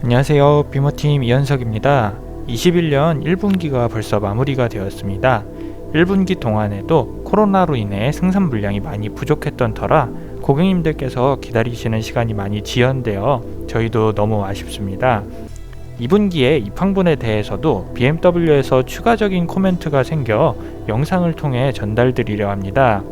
안녕하세요. 비머팀 이현석입니다. 21년 1분기가 벌써 마무리가 되었습니다. 1분기 동안에도 코로나로 인해 생산 물량이 많이 부족했던 터라 고객님들께서 기다리시는 시간이 많이 지연되어 저희도 너무 아쉽습니다. 2분기에 입항분에 대해서도 BMW에서 추가적인 코멘트가 생겨 영상을 통해 전달드리려 합니다.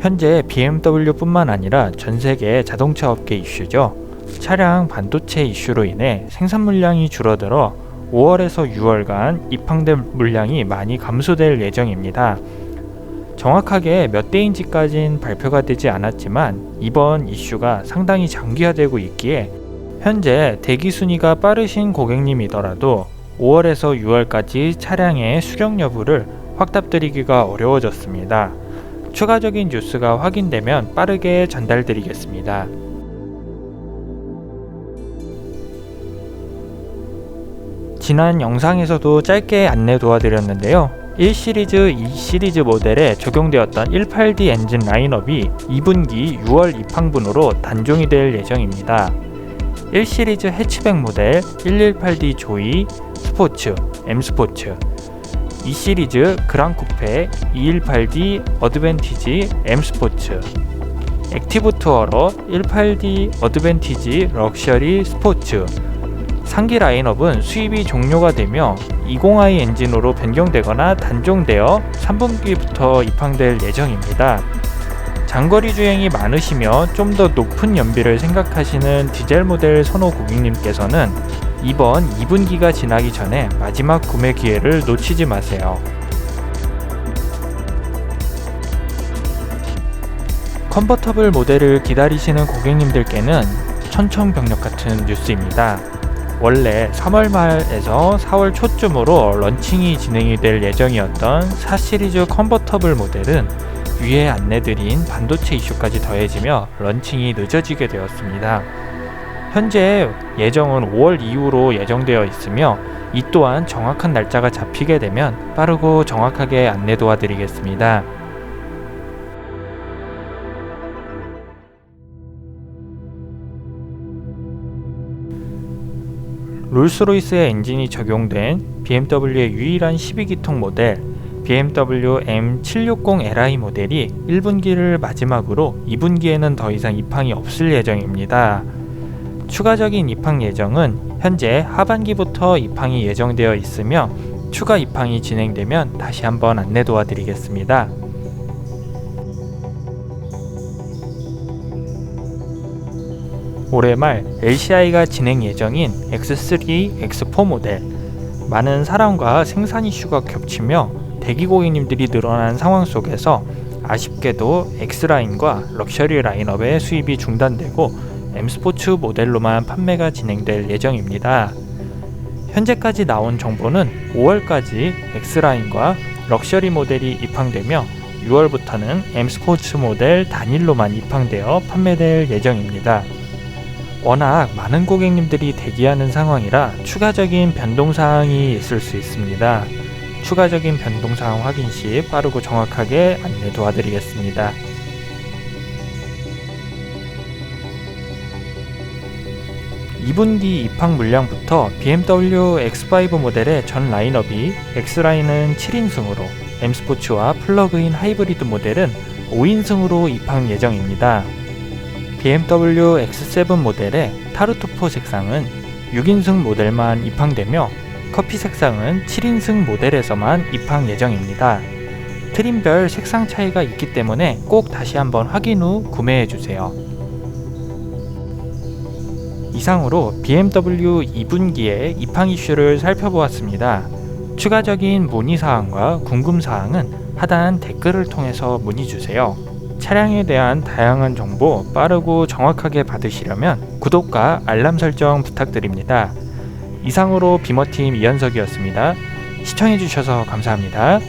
현재 BMW뿐만 아니라 전 세계 자동차 업계 이슈죠. 차량 반도체 이슈로 인해 생산 물량이 줄어들어 5월에서 6월간 입항된 물량이 많이 감소될 예정입니다. 정확하게 몇 대인지까진 발표가 되지 않았지만 이번 이슈가 상당히 장기화되고 있기에 현재 대기 순위가 빠르신 고객님이더라도 5월에서 6월까지 차량의 수령 여부를 확답드리기가 어려워졌습니다. 추가적인 뉴스가 확인되면 빠르게 전달드리겠습니다. 지난 영상에서도 짧게 안내 도와드렸는데요. 1 시리즈, 2 시리즈 모델에 적용되었던 18D 엔진 라인업이 2분기 6월 입항분으로 단종이 될 예정입니다. 1 시리즈 해치백 모델 118D 조이, 스포츠, M 스포츠, 2 시리즈 그랑 쿠페 218D 어드밴티지 M 스포츠, 액티브 투어러 18D 어드밴티지 럭셔리 스포츠, 상기 라인업은 수입이 종료가 되며 20i 엔진으로 변경되거나 단종되어 3분기부터 입항될 예정입니다. 장거리 주행이 많으시며 좀 더 높은 연비를 생각하시는 디젤 모델 선호 고객님께서는 이번 2분기가 지나기 전에 마지막 구매 기회를 놓치지 마세요. 컨버터블 모델을 기다리시는 고객님들께는 천청병력 같은 뉴스입니다. 원래 3월 말에서 4월 초쯤으로 런칭이 진행이 될 예정이었던 4 시리즈 컨버터블 모델은 위에 안내드린 반도체 이슈까지 더해지며 런칭이 늦어지게 되었습니다. 현재 예정은 5월 이후로 예정되어 있으며 이 또한 정확한 날짜가 잡히게 되면 빠르고 정확하게 안내 도와드리겠습니다. 롤스로이스의 엔진이 적용된 BMW의 유일한 12기통 모델 BMW M760Li 모델이 1분기를 마지막으로 2분기에는 더 이상 입항이 없을 예정입니다. 추가적인 입항 예정은 현재 하반기부터 입항이 예정되어 있으며 추가 입항이 진행되면 다시 한번 안내 도와드리겠습니다. 올해 말 LCI가 진행 예정인 X3, X4 모델 많은 사랑과 생산 이슈가 겹치며 대기 고객님들이 늘어난 상황 속에서 아쉽게도 X라인과 럭셔리 라인업의 수입이 중단되고 M스포츠 모델로만 판매가 진행될 예정입니다. 현재까지 나온 정보는 5월까지 X라인과 럭셔리 모델이 입항되며 6월부터는 M스포츠 모델 단일로만 입항되어 판매될 예정입니다. 워낙 많은 고객님들이 대기하는 상황이라 추가적인 변동사항이 있을 수 있습니다. 추가적인 변동사항 확인 시 빠르고 정확하게 안내 도와드리겠습니다. (2분기) 입항 물량부터 BMW X5 모델의 전 라인업이 X라인은 7인승으로 M스포츠와 플러그인 하이브리드 모델은 5인승으로 입항 예정입니다. BMW X7 모델의 타르투포 색상은 6인승 모델만 입항되며 커피 색상은 7인승 모델에서만 입항 예정입니다. 트림별 색상 차이가 있기 때문에 꼭 다시 한번 확인 후 구매해 주세요. 이상으로 BMW 2분기의 입항 이슈를 살펴보았습니다. 추가적인 문의 사항과 궁금 사항은 하단 댓글을 통해서 문의 주세요. 차량에 대한 다양한 정보 빠르고 정확하게 받으시려면 구독과 알람 설정 부탁드립니다. 이상으로 비머팀 이현석이었습니다. 시청해주셔서 감사합니다.